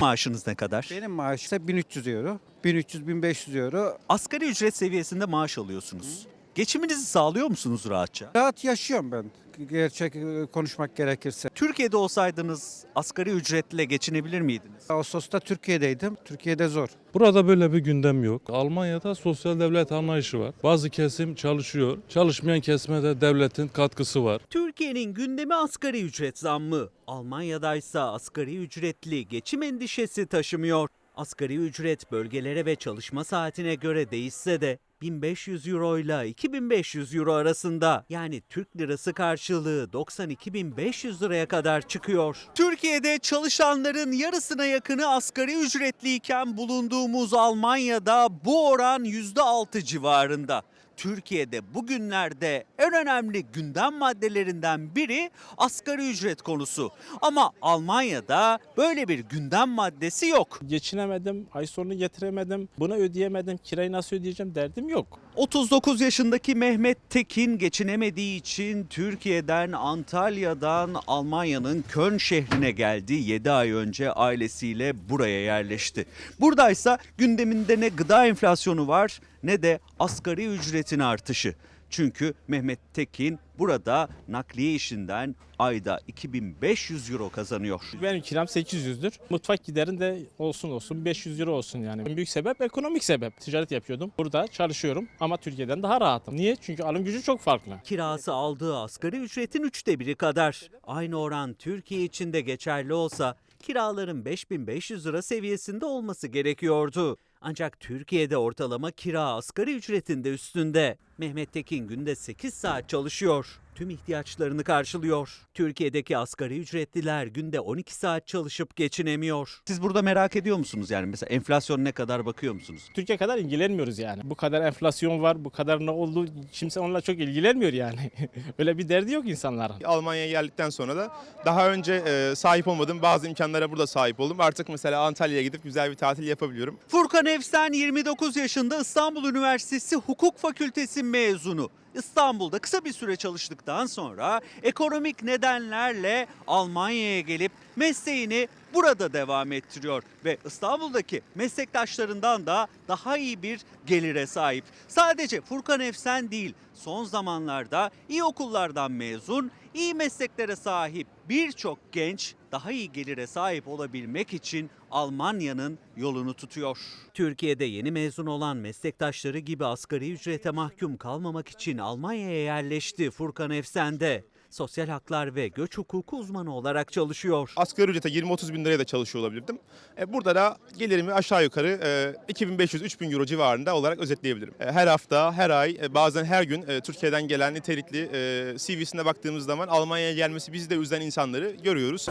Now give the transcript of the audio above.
Maaşınız ne kadar? Benim maaşım ise 1300 euro. 1300-1500 euro. Asgari ücret seviyesinde maaş alıyorsunuz. Geçiminizi sağlıyor musunuz rahatça? Rahat yaşıyorum ben. Gerçek e, konuşmak gerekirse. Türkiye'de olsaydınız asgari ücretle geçinebilir miydiniz? Ağustos'ta Türkiye'deydim. Türkiye'de zor. Burada böyle bir gündem yok. Almanya'da sosyal devlet anlayışı var. Bazı kesim çalışıyor. Çalışmayan kesime de devletin katkısı var. Türkiye'nin gündemi asgari ücret zammı. Almanya'da ise asgari ücretli geçim endişesi taşımıyor. Asgari ücret bölgelere ve çalışma saatine göre değişse de 1500 euro ile 2500 euro arasında yani Türk lirası karşılığı 92.500 liraya kadar çıkıyor. Türkiye'de çalışanların yarısına yakını asgari ücretliyken bulunduğumuz Almanya'da bu oran %6 civarında. Türkiye'de bugünlerde en önemli gündem maddelerinden biri asgari ücret konusu. Ama Almanya'da böyle bir gündem maddesi yok. Geçinemedim, ay sonunu getiremedim, bunu ödeyemedim, kirayı nasıl ödeyeceğim derdim yok. 39 yaşındaki Mehmet Tekin geçinemediği için Türkiye'den Antalya'dan Almanya'nın Köln şehrine geldi. 7 ay önce ailesiyle buraya yerleşti. Buradaysa gündeminde ne gıda enflasyonu var ne de asgari ücretin artışı. Çünkü Mehmet Tekin burada nakliye işinden ayda 2500 euro kazanıyor. Benim kiram 800'dür. Mutfak giderin de olsun olsun 500 euro olsun yani. En büyük sebep ekonomik sebep. Ticaret yapıyordum. Burada çalışıyorum ama Türkiye'den daha rahatım. Niye? Çünkü alım gücü çok farklı. Kirası aldığı asgari ücretin üçte biri kadar. Aynı oran Türkiye için de geçerli olsa kiraların 5500 lira seviyesinde olması gerekiyordu. Ancak Türkiye'de ortalama kira asgari ücretin de üstünde. Mehmet Tekin günde 8 saat çalışıyor. Tüm ihtiyaçlarını karşılıyor. Türkiye'deki asgari ücretliler günde 12 saat çalışıp geçinemiyor. Siz burada merak ediyor musunuz yani mesela enflasyon ne kadar bakıyor musunuz? Türkiye kadar ilgilenmiyoruz yani. Bu kadar enflasyon var, bu kadar ne oldu kimse onunla çok ilgilenmiyor yani. Öyle bir derdi yok insanların. Almanya'ya geldikten sonra da daha önce e, sahip olmadığım bazı imkanlara burada sahip oldum. Artık mesela Antalya'ya gidip güzel bir tatil yapabiliyorum. Furkan Efsen 29 yaşında İstanbul Üniversitesi Hukuk Fakültesi mezunu. İstanbul'da kısa bir süre çalıştıktan sonra ekonomik nedenlerle Almanya'ya gelip mesleğini burada devam ettiriyor ve İstanbul'daki meslektaşlarından da daha iyi bir gelire sahip. Sadece Furkan Efsen değil, son zamanlarda iyi okullardan mezun, iyi mesleklere sahip birçok genç daha iyi gelire sahip olabilmek için Almanya'nın yolunu tutuyor. Türkiye'de yeni mezun olan meslektaşları gibi asgari ücrete mahkum kalmamak için Almanya'ya yerleşti Furkan Efsen'de. Sosyal haklar ve göç hukuku uzmanı olarak çalışıyor. Asgari ücrete 20-30 bin liraya da çalışıyor olabilirdim. E, burada da gelirimi aşağı yukarı e, 2500-3000 euro civarında olarak özetleyebilirim. E, her hafta, her ay, e, bazen her gün e, Türkiye'den gelen nitelikli e, CV'sine baktığımız zaman Almanya'ya gelmesi bizi de üzen insanları görüyoruz.